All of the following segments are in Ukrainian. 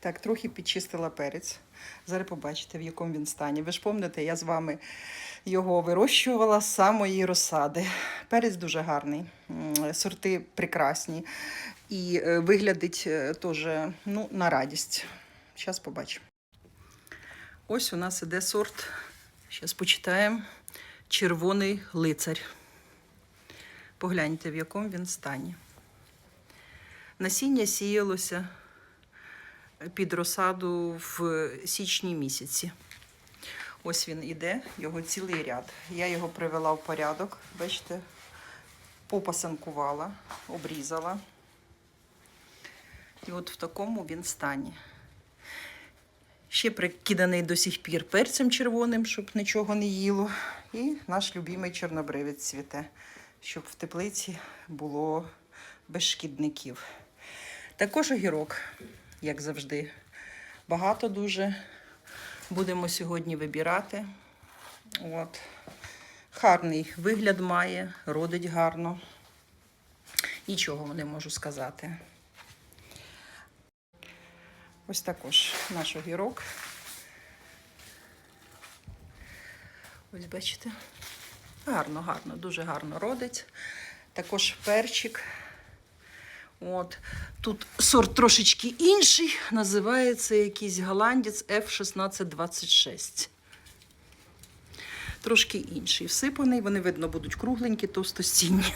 Так, трохи підчистила перець. Зараз побачите, в якому він стані. Ви ж пам'ятаєте, я з вами його вирощувала з самої розсади. Перець дуже гарний, сорти прекрасні. І е, виглядить е, теж ну, на радість. Зараз побачимо. Ось у нас іде сорт. Зараз почитаємо. Червоний лицар. Погляньте, в якому він стані. Насіння сіялося під розсаду в січні місяці. Ось він іде, його цілий ряд. Я його привела в порядок, бачите, попасанкувала, обрізала. І от в такому він стані. Ще прикиданий до сих пір перцем червоним, щоб нічого не їло. І наш любимий чорнобривець цвіте, щоб в теплиці було без шкідників. Також огірок, як завжди. Багато дуже. Будемо сьогодні вибирати. От. Гарний вигляд має, родить гарно. Нічого не можу сказати. Ось також наш огірок. Ось бачите. Гарно, гарно, дуже гарно родить. Також перчик. От. Тут сорт трошечки інший, називається якийсь голландець F1626. Трошки інший. Всипаний, вони, видно, будуть кругленькі, товстостінні.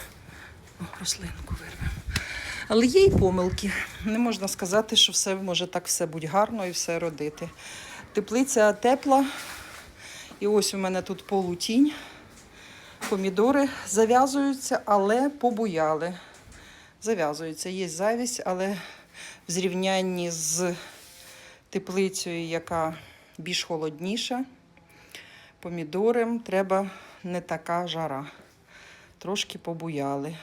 О, рослинку вирвемо. Але є й помилки. Не можна сказати, що все може так все бути гарно і все родити. Теплиця тепла. І ось у мене тут полутінь. Помідори зав'язуються, але побуяли. Зав'язуються. Є завість, але в зрівнянні з теплицею, яка більш холодніша, помідорам треба не така жара. Трошки побуяли.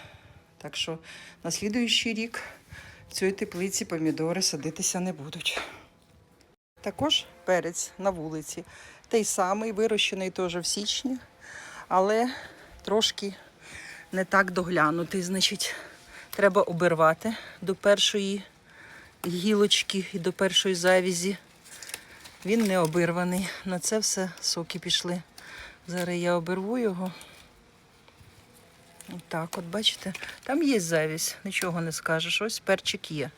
Так що на слідуючий рік в цій теплиці помідори садитися не будуть. Також перець на вулиці. Той самий, вирощений теж в січні, але трошки не так доглянутий. Значить, треба обірвати до першої гілочки і до першої завізі. Він не обірваний. На це все соки пішли. Зараз я обірву його. Так, от бачите, там є завість, нічого не скажеш. Ось перчик є.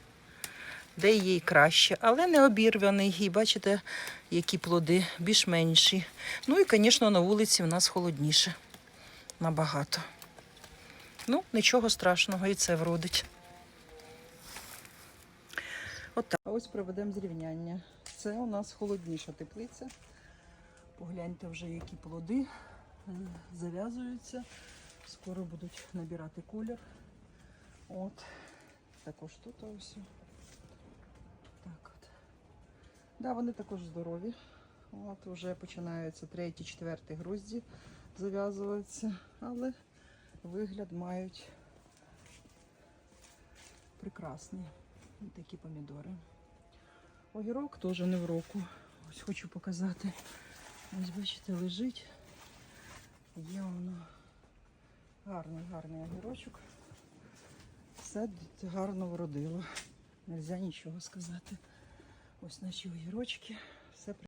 Де і краще, але не обірваний. І бачите, які плоди більш менші. Ну і, звісно, на вулиці в нас холодніше. Набагато. Ну, нічого страшного, і це вродить. Отак. А ось проведемо зрівняння. Це у нас холодніша теплиця. Погляньте вже, які плоди е, зав'язуються. Скоро будуть набирати колір. От. Також тут ось. Так от. Да, вони також здорові. От вже починаються треті, четверті грузді зав'язуватися, але вигляд мають прекрасний. Такі помідори. Огірок теж не в року. Ось хочу показати. Ось бачите, лежить. Є воно. Гарний, гарний огірочок. Все гарно вродило. Нельзя нічого сказати. Ось наші огірочки. Все